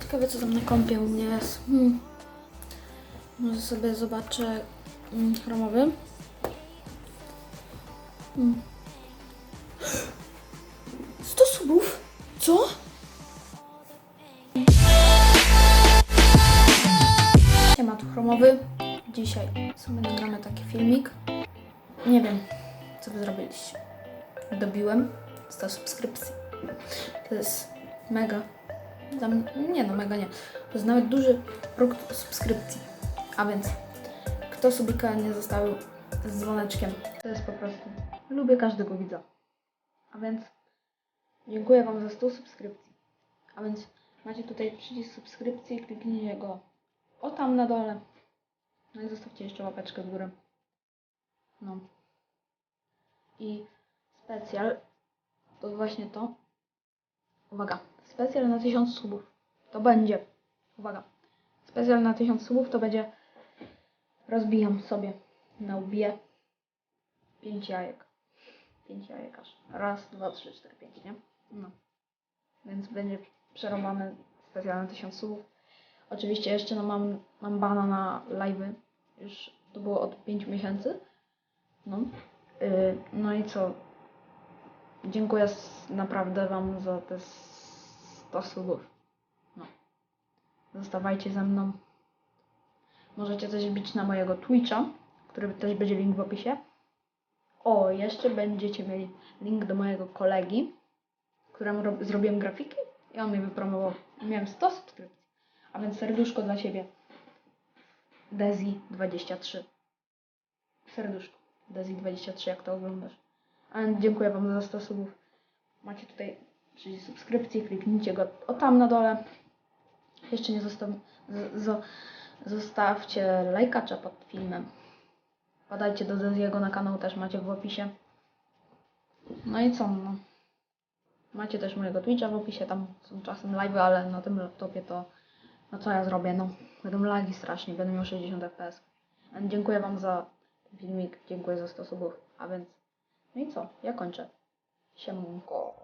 Ciekawe co tam na kąpie u mnie jest. Hmm. Może sobie zobaczę mm, chromowy. Hmm. 100 subów? Co? Siema, tu chromowy. Dzisiaj sobie nagramy taki filmik. Nie wiem, co wy zrobiliście. Dobiłem 100 subskrypcji. To jest mega. Nie no, mega nie. To jest nawet duży próg subskrypcji. A więc, kto subika nie zostawił z dzwoneczkiem, to jest po prostu. Lubię każdego widza. A więc, dziękuję Wam za 100 subskrypcji. A więc, macie tutaj przycisk subskrypcji, kliknijcie go o tam na dole. No i zostawcie jeszcze łapeczkę w górę. No. I specjal to właśnie to. Uwaga, specjal na 1000 subów. To będzie. Uwaga. Specjal na 1000 subów to będzie. Rozbijam sobie na łbie 5 jajek. 5 jajek aż. Raz, dwa, trzy, cztery, pięć, nie? No. Więc będzie przerobany specjal na 1000 subów. Oczywiście jeszcze no mam, mam bana na live'y. Już to było od 5 miesięcy. No. Yy, no i co? Dziękuję naprawdę Wam za te 100 subów. No. Zostawajcie ze mną. Możecie też bić na mojego Twitcha, który też będzie link w opisie. O, jeszcze będziecie mieli link do mojego kolegi, któremu rob- zrobiłem grafiki i on mnie wypromował. Miałem 100 subskrypcji. A więc serduszko dla Ciebie. Dezi23. Serduszko. Dezi23, jak to oglądasz. Dziękuję Wam za 100 subów. Macie tutaj przycisk subskrypcji, kliknijcie go o tam na dole. Jeszcze nie zostaw, z, zo- zostawcie lajkacza pod filmem. Podajcie do Zeziego na kanał, też macie w opisie. No i co, no. Macie też mojego Twitcha w opisie, tam są czasem live, ale na tym laptopie to no co ja zrobię, no. Będą lagi strasznie, będę miał 60 fps. Dziękuję Wam za filmik, dziękuję za 100 subów, a więc... 没错，也感觉像梦过。